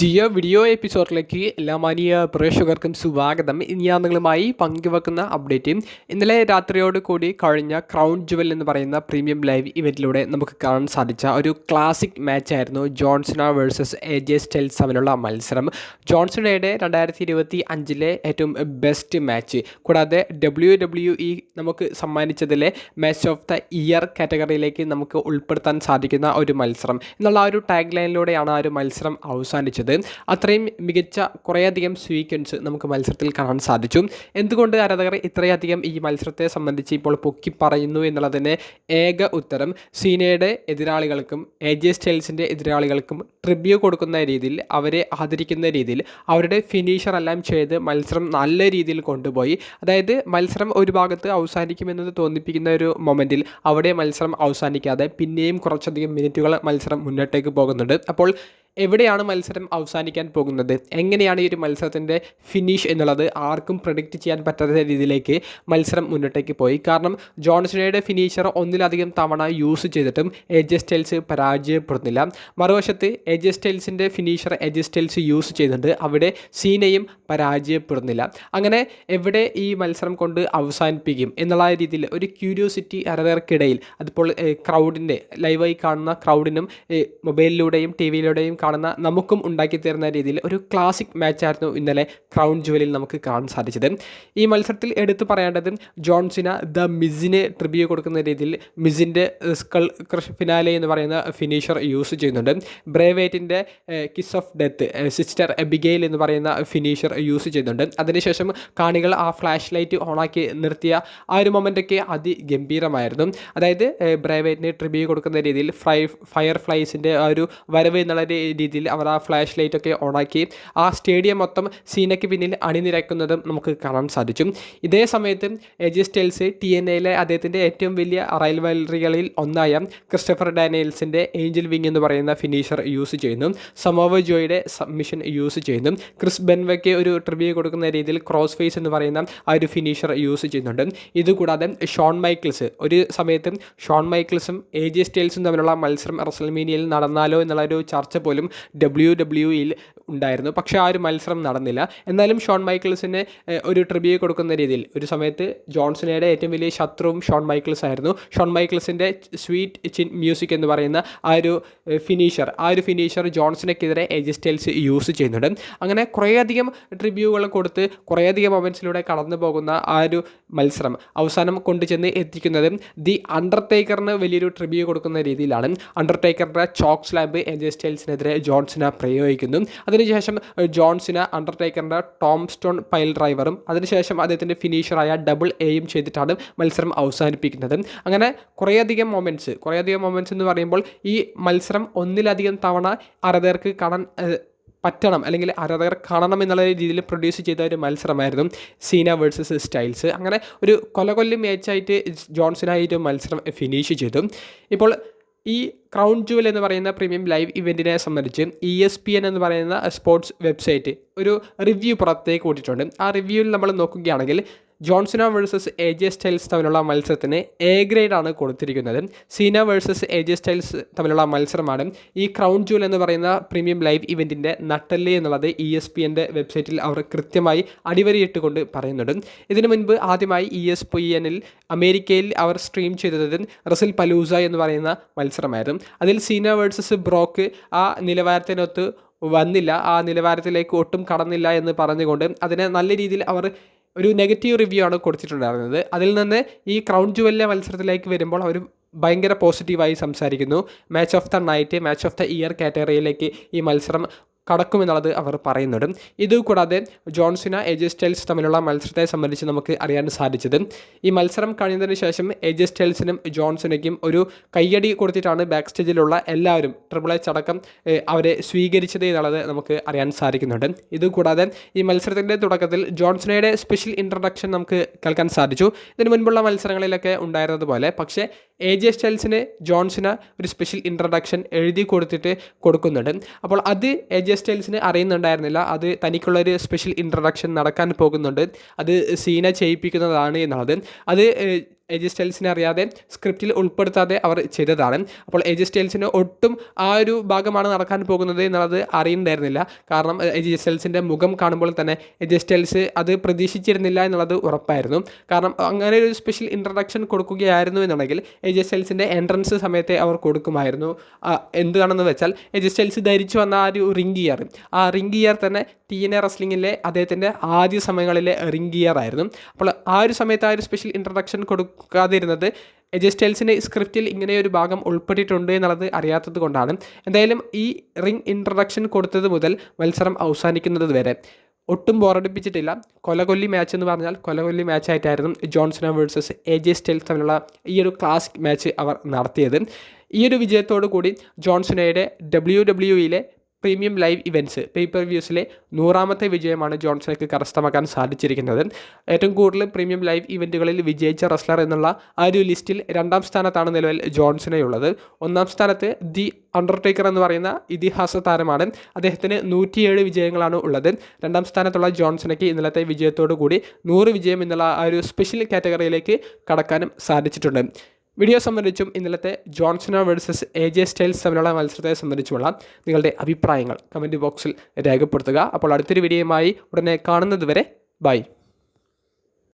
Jio video എപ്പിസോഡിലേക്ക് എല്ലാ മാനിയ പ്രേക്ഷകർക്കും സ്വാഗതം. ഇനി ഞാൻ നിങ്ങളുമായി പങ്കുവെക്കുന്ന അപ്ഡേറ്റ് ഇന്നലെ രാത്രിയോട് കൂടി കഴിഞ്ഞ ക്രൗൺ ജുവൽ എന്ന് പറയുന്ന പ്രീമിയം ലൈവ് ഇവന്റിലൂടെ നമുക്ക് കാണാൻ സാധിച്ച ഒരു classic മാച്ചായിരുന്നു John Cena versus A J Styles തമ്മിലുള്ള മത്സരം. ജോൺസണയുടെ രണ്ടായിരത്തി ഇരുപത്തി അഞ്ചിലെ ഏറ്റവും ബെസ്റ്റ് മാച്ച് കൂടാതെ ഡബ്ല്യു ഡബ്ല്യു ഇ നമുക്ക് സമ്മാനിച്ചതിലെ മാച്ച് ഓഫ് ദ ഇയർ കാറ്റഗറിയിലേക്ക് നമുക്ക് ഉൾപ്പെടുത്താൻ സാധിക്കുന്ന ഒരു മത്സരം. എന്നുള്ള ആ ഒരു ടാഗ് ലൈനിലൂടെയാണ് ആ ഒരു മത്സരം അവസാനിച്ചത്. അത്രയും മികച്ച കുറേയധികം സ്വീക്വൻസ് നമുക്ക് മത്സരത്തിൽ കാണാൻ സാധിച്ചു. എന്തുകൊണ്ട് ആരാധകർ ഇത്രയധികം ഈ മത്സരത്തെ സംബന്ധിച്ച് ഇപ്പോൾ പൊക്കി പറയുന്നു എന്നുള്ളതിന് ഏക ഉത്തരം. സീനയുടെ എതിരാളികൾക്കും എ ജെ സ്റ്റൈൽസിന്റെ എതിരാളികൾക്കും ട്രിബ്യൂ കൊടുക്കുന്ന രീതിയിൽ അവരെ ആദരിക്കുന്ന രീതിയിൽ അവരുടെ ഫിനിഷർ എല്ലാം ചെയ്ത് മത്സരം നല്ല രീതിയിൽ കൊണ്ടുപോയി. അതായത് മത്സരം ഒരു ഭാഗത്ത് അവസാനിക്കുമെന്നത് തോന്നിപ്പിക്കുന്ന ഒരു മൊമെന്റിൽ അവിടെ മത്സരം അവസാനിക്കാതെ പിന്നെയും കുറച്ചധികം മിനിറ്റുകൾ മത്സരം മുന്നോട്ടേക്ക് പോകുന്നുണ്ട്. അപ്പോൾ എവിടെയാണ് മത്സരം അവസാനിക്കാൻ പോകുന്നത്? എങ്ങനെയാണ് ഈ ഒരു മത്സരത്തിന്റെ ഫിനിഷ് എന്നുള്ളത്? ആർക്കും പ്രഡിക്റ്റ് ചെയ്യാൻ പറ്റാത്ത രീതിയിലേക്ക് മത്സരം മുന്നോട്ടേക്ക് പോയി. കാരണം ജോൺസണയുടെ ഫിനിഷർ ഒന്നിലധികം തവണ യൂസ് ചെയ്തിട്ടും എജ് സ്റ്റൈൽസ് പരാജയപ്പെടുന്നില്ല. മറുവശത്ത് എജ് സ്റ്റൈൽസിന്റെ ഫിനിഷർ എജ് സ്റ്റൈൽസ് യൂസ് ചെയ്യുന്നുണ്ട് അവിടെ സീനയും പരാജയപ്പെടുന്നില്ല. അങ്ങനെ എവിടെ ഈ മത്സരം കൊണ്ട് അവസാനിപ്പിക്കും എന്നുള്ള രീതിയിൽ ഒരു ക്യൂരിയോസിറ്റി അരവേർക്കിടയിൽ അതിപ്പോൾ ക്രൗഡിന്റെ ലൈവായി കാണുന്ന ക്രൗഡിനും മൊബൈലിലൂടെയും ടി വിയിലൂടെയും കാണുന്ന നമുക്കും ഉണ്ടാക്കി തരുന്ന രീതിയിൽ ഒരു ക്ലാസിക് മാച്ചായിരുന്നു ഇന്നലെ ക്രൗൺ ജുവലിൽ നമുക്ക് കാണാൻ സാധിച്ചത്. ഈ മത്സരത്തിൽ എടുത്തു പറയേണ്ടത് ജോൺസിന ദ മിസിന് ട്രിബ്യൂ കൊടുക്കുന്ന രീതിയിൽ മിസിന്റെ സ്കൾ ക്രഷ് ഫിനാലെ എന്ന് പറയുന്ന ഫിനിഷർ യൂസ് ചെയ്യുന്നുണ്ട്. ബ്രേവേറ്റിന്റെ kiss of death sister Abigail എന്ന് പറയുന്ന ഫിനിഷർ യൂസ് ചെയ്യുന്നുണ്ട്. അതിനുശേഷം കാണികൾ ആ ഫ്ലാഷ് ലൈറ്റ് ഓണാക്കി നിർത്തിയ ആ ഒരു മൊമെന്റൊക്കെ അതിഗംഭീരമായിരുന്നു. അതായത് ബ്രേവേറ്റിന് ട്രിബ്യൂ കൊടുക്കുന്ന രീതിയിൽ ഫ്രൈ ഫയർ ഫ്ലൈസിന്റെ ആ ഒരു വരവ് എന്നുള്ള രീതിയിൽ അവർ ആ ഫ്ലാഷ് ലൈറ്റൊക്കെ ഓണാക്കി ആ സ്റ്റേഡിയം മൊത്തം സീനയ്ക്ക് പിന്നിൽ അണിനിരക്കുന്നതും നമുക്ക് കാണാൻ സാധിച്ചു. ഇതേ സമയത്ത് എജി സ്റ്റെൽസ് ടി എൻ എയിലെ അദ്ദേഹത്തിന്റെ ഏറ്റവും വലിയ റൈൽവലറികളിൽ ഒന്നായ ക്രിസ്റ്റഫർ ഡാനിയൽസിന്റെ ഏഞ്ചൽ വിങ് എന്ന് പറയുന്ന ഫിനിഷർ യൂസ് ചെയ്യുന്നു. സമോവ ജോയുടെ സബ്മിഷൻ യൂസ് ചെയ്യുന്നു. ക്രിസ് ബെൻവയ്ക്ക് ഒരു ട്രിബ്യൂ കൊടുക്കുന്ന രീതിയിൽ ക്രോസ് ഫേസ് എന്ന് പറയുന്ന ആ ഒരു ഫിനിഷർ യൂസ് ചെയ്യുന്നുണ്ട്. ഇതുകൂടാതെ ഷോൺ മൈക്കിൾസ് ഒരു സമയത്ത് ഷോൺ മൈക്കിൾസും എ ജി സ്റ്റൈൽസും തമ്മിലുള്ള മത്സരം റസൽമീനിയയിൽ നടന്നാലോ എന്നുള്ള ഒരു ചർച്ച പോലും ഡബ്ല്യു ഡബ്ല്യു ഇയിൽ ഉണ്ടായിരുന്നു. പക്ഷേ ആ ഒരു മത്സരം നടന്നില്ല. എന്നാലും ഷോൺ മൈക്കിൾസിന് ഒരു ട്രിബ്യൂ കൊടുക്കുന്ന രീതിയിൽ ഒരു സമയത്ത് ജോൺസണയുടെ ഏറ്റവും വലിയ ശത്രുവും ഷോൺ മൈക്കിൾസ് ആയിരുന്നു. ഷോൺ മൈക്കിൾസിന്റെ സ്വീറ്റ് ചിൻ മ്യൂസിക് എന്ന് പറയുന്ന ആ ഒരു ഫിനിഷർ ആ ഒരു ഫിനിഷർ ജോൺസണെതിരെ എജിസ്റ്റൈൽസ് യൂസ് ചെയ്യുന്നുണ്ട്. അങ്ങനെ കുറേയധികം ട്രിബ്യൂകൾ കൊടുത്ത് കുറേയധികം മൊമെന്റ്സിലൂടെ കടന്നു പോകുന്ന ആ ഒരു മത്സരം അവസാനം കൊണ്ടുചെന്ന് എത്തിക്കുന്നത് ദി അണ്ടർടേക്കറിന് വലിയൊരു ട്രിബ്യൂ കൊടുക്കുന്ന രീതിയിലാണ്. അണ്ടർടേക്കറിന്റെ ചോക്ക് സ്ലാബ് എജിസ്റ്റൈൽസിനെതിരെ സ്റ്റൈൽസിനെതിരെ പ്രയോഗിക്കുന്നു. പ്രയോഗിക്കുന്നു അതിനുശേഷം ജോൺസിന് അണ്ടർടേക്കറിന്റെ ടോം സ്റ്റോൺ പൈൽ ഡ്രൈവറും അതിനുശേഷം അദ്ദേഹത്തിന്റെ ഫിനിഷറായ ഡബിൾ എയും ചെയ്തിട്ടാണ് മത്സരം അവസാനിപ്പിക്കുന്നത്. അങ്ങനെ കുറേയധികം മൊമെന്റ്സ് കുറേയധികം മൊമെന്റ്സ് എന്ന് പറയുമ്പോൾ ഈ മത്സരം ഒന്നിലധികം തവണ ആരാധകർക്ക് കാണാൻ പറ്റണം അല്ലെങ്കിൽ ആരാധകർ കാണണം എന്നുള്ള രീതിയിൽ പ്രൊഡ്യൂസ് ചെയ്ത ഒരു മത്സരമായിരുന്നു സീന വേഴ്സസ് സ്റ്റൈൽസ്. അങ്ങനെ ഒരു കൊലകൊല്ലി മാച്ചായിട്ട് ജോൺസൺ ആ ഒരു മത്സരം ഫിനിഷ് ചെയ്തു. ഇപ്പോൾ ഈ ക്രൗൺ ജുവൽ എന്ന് പറയുന്ന പ്രീമിയം ലൈവ് ഇവന്റിനെ സംബന്ധിച്ച് ഇ എസ് പി എൻ എന്ന് പറയുന്ന സ്പോർട്സ് വെബ്സൈറ്റ് ഒരു റിവ്യൂ പുറത്തേക്ക് കൂട്ടിയിട്ടുണ്ട് ആ റിവ്യൂവിൽ നമ്മൾ നോക്കുകയാണെങ്കിൽ John Cena versus A J Styles തമ്മിലുള്ള മത്സരത്തിന് എ ഗ്രേഡാണ് കൊടുത്തിരിക്കുന്നത്. Cena versus A J Styles തമ്മിലുള്ള മത്സരമാണ്. ഈ ക്രൗൺ ജൂൽ എന്ന് പറയുന്ന പ്രീമിയം ലൈവ് ഇവന്റിന്റെ നട്ടല്ലേ എന്നുള്ളത് ഇ എസ് പി എന്റെ വെബ്സൈറ്റിൽ അവർ കൃത്യമായി അടിവരയിട്ട് കൊണ്ട് പറയുന്നുണ്ട്. ഇതിനു മുൻപ് ആദ്യമായി ഇ എസ് പി എന്നിൽ അമേരിക്കയിൽ അവർ സ്ട്രീം ചെയ്തത് റസിൽ പലൂസ എന്ന് പറയുന്ന മത്സരമായിരുന്നു. അതിൽ സീന വേഴ്സസ് ബ്രോക്ക് ആ നിലവാരത്തിനൊത്ത് വന്നില്ല. ആ നിലവാരത്തിലേക്ക് ഒട്ടും കടന്നില്ല എന്ന് പറഞ്ഞുകൊണ്ട് അതിനെ നല്ല രീതിയിൽ അവർ ഒരു നെഗറ്റീവ് റിവ്യൂ ആണ് കൊടുത്തിട്ടുണ്ടായിരുന്നത്. അതിൽ നിന്ന് ഈ ക്രൗൺ ജുവലിലെ മത്സരത്തിലേക്ക് വരുമ്പോൾ അവർ ഭയങ്കര പോസിറ്റീവായി സംസാരിക്കുന്നു. Match of the night match of the year കാറ്റഗറിയിലേക്ക് ഈ മത്സരം കടക്കുമെന്നുള്ളത് അവർ പറയുന്നുണ്ട്. ഇതുകൂടാതെ ജോൺസിന എജെ സ്റ്റൈൽസ് തമ്മിലുള്ള മത്സരത്തെ സംബന്ധിച്ച് നമുക്ക് അറിയാൻ സാധിച്ചത്. ഈ മത്സരം കഴിഞ്ഞതിന് ശേഷം എജെ സ്റ്റൈൽസിനും ജോൺസിനേക്കും ഒരു കയ്യടി കൊടുത്തിട്ടാണ് ബാക്ക് സ്റ്റേജിലുള്ള എല്ലാവരും ട്രിപ്പിൾ എച്ച് അടക്കം അവരെ സ്വീകരിച്ചത് എന്നുള്ളത് നമുക്ക് അറിയാൻ സാധിക്കുന്നുണ്ട്. ഇതുകൂടാതെ ഈ മത്സരത്തിന്റെ തുടക്കത്തിൽ ജോൺസിനയുടെ സ്പെഷ്യൽ ഇൻട്രഡക്ഷൻ നമുക്ക് കേൾക്കാൻ സാധിച്ചു. ഇതിന് മുൻപുള്ള മത്സരങ്ങളിലൊക്കെ ഉണ്ടായിരുന്നതുപോലെ പക്ഷേ എ ജെ സ്റ്റൈൽസിന് ജോൺസിന് ഒരു സ്പെഷ്യൽ ഇൻട്രഡക്ഷൻ എഴുതി കൊടുത്തിട്ട് കൊടുക്കുന്നുണ്ട്. അപ്പോൾ അത് എ ജെ സ്റ്റൈൽസിന് അറിയുന്നുണ്ടായിരുന്നില്ല. അത് തനിക്കുള്ളൊരു സ്പെഷ്യൽ ഇൻട്രഡക്ഷൻ നടക്കാൻ പോകുന്നുണ്ട്. അത് സീന ചെയ്യിപ്പിക്കുന്നതാണ് എന്നുള്ളത്. അത് എജി സ്റ്റൈൽസിനെ അറിയാതെ സ്ക്രിപ്റ്റിൽ ഉൾപ്പെടുത്താതെ അവർ ചെയ്തതാണ്. അപ്പോൾ എജി സ്റ്റൈൽസിന് ഒട്ടും ആ ഒരു ഭാഗമാണ് നടക്കാൻ പോകുന്നത് എന്നുള്ളത് അറിയണ്ടായിരുന്നില്ല. കാരണം എജി സ്റ്റൈൽസിന്റെ മുഖം കാണുമ്പോൾ തന്നെ എജി സ്റ്റൈൽസ് അത് പ്രതീക്ഷിച്ചിരുന്നില്ല എന്നുള്ളത് ഉറപ്പായിരുന്നു. കാരണം അങ്ങനെ ഒരു സ്പെഷ്യൽ ഇൻട്രഡക്ഷൻ കൊടുക്കുകയായിരുന്നു എന്നുണ്ടെങ്കിൽ എജി സ്റ്റൈൽസിന്റെ എൻട്രൻസ് സമയത്തെ അവർ കൊടുക്കുമായിരുന്നു. എന്താണെന്ന് വെച്ചാൽ എജി സ്റ്റൈൽസ് ധരിച്ചു വന്ന ആ ഒരു റിംഗ് ഇയർ ആ റിംഗ് ഇയർ തന്നെ ടി എൻ എ റെസ്ലിങ്ങിലെ അദ്ദേഹത്തിന്റെ ആദ്യ സമയങ്ങളിലെ റിംഗ് ഇയർ ആയിരുന്നു. അപ്പോൾ ആ ഒരു സമയത്ത് ആ ഒരു സ്പെഷ്യൽ ഇൻട്രഡക്ഷൻ കൊടുക്കാതിരുന്നത് എജസ്റ്റൈൽസിന്റെ സ്ക്രിപ്റ്റിൽ ഇങ്ങനെ ഒരു ഭാഗം ഉൾപ്പെട്ടിട്ടുണ്ട് എന്നുള്ളത് അറിയാത്തത് കൊണ്ടാണ്. എന്തായാലും ഈ റിംഗ് ഇൻട്രഡക്ഷൻ കൊടുത്തത് മുതൽ മത്സരം അവസാനിക്കുന്നത് വരെ. ഒട്ടും ബോറടിപ്പിച്ചിട്ടില്ല. കൊലകൊല്ലി മാച്ച് എന്ന് പറഞ്ഞാൽ കൊലകൊല്ലി മാച്ചായിട്ടായിരുന്നു John Cena versus A J Styles തമ്മിലുള്ള ഈ ഒരു ക്ലാസിക് മാച്ച് അവർ നടത്തിയത്. ഈ ഒരു വിജയത്തോടു കൂടി ജോൺസണയുടെ W ഡബ്ല്യുയിലെ premium live events pay per വ്യൂസിലെ നൂറാമത്തെ വിജയമാണ് ജോൺസണയ്ക്ക് കരസ്ഥമാക്കാൻ സാധിച്ചിരിക്കുന്നത്. ഏറ്റവും കൂടുതൽ പ്രീമിയം ലൈവ് ഇവന്റുകളിൽ വിജയിച്ച റെസ്ലർ എന്നുള്ള ആ ഒരു ലിസ്റ്റിൽ രണ്ടാം സ്ഥാനത്താണ് നിലവിൽ ജോൺസണയുള്ളത്. ഒന്നാം സ്ഥാനത്ത് ദി അണ്ടർടേക്കർ എന്ന് പറയുന്ന ഇതിഹാസ താരമാണ്. അദ്ദേഹത്തിന് നൂറ്റിയേഴ് വിജയങ്ങളാണ് ഉള്ളത്. രണ്ടാം സ്ഥാനത്തുള്ള ജോൺസണയ്ക്ക് ഇന്നലത്തെ വിജയത്തോടു കൂടി നൂറ് വിജയം എന്നുള്ള ആ ഒരു സ്പെഷ്യൽ കാറ്റഗറിയിലേക്ക് കടക്കാനും സാധിച്ചിട്ടുണ്ട്. വീഡിയോ സംബന്ധിച്ചും ഇന്നലത്തെ John Cena versus A J Styles തമ്മിലുള്ള മത്സരത്തെ സംബന്ധിച്ചുമുള്ള നിങ്ങളുടെ അഭിപ്രായങ്ങൾ കമന്റ് ബോക്സിൽ രേഖപ്പെടുത്തുക. അപ്പോൾ അടുത്തൊരു വീഡിയോയുമായി ഉടനെ കാണുന്നതുവരെ ബൈ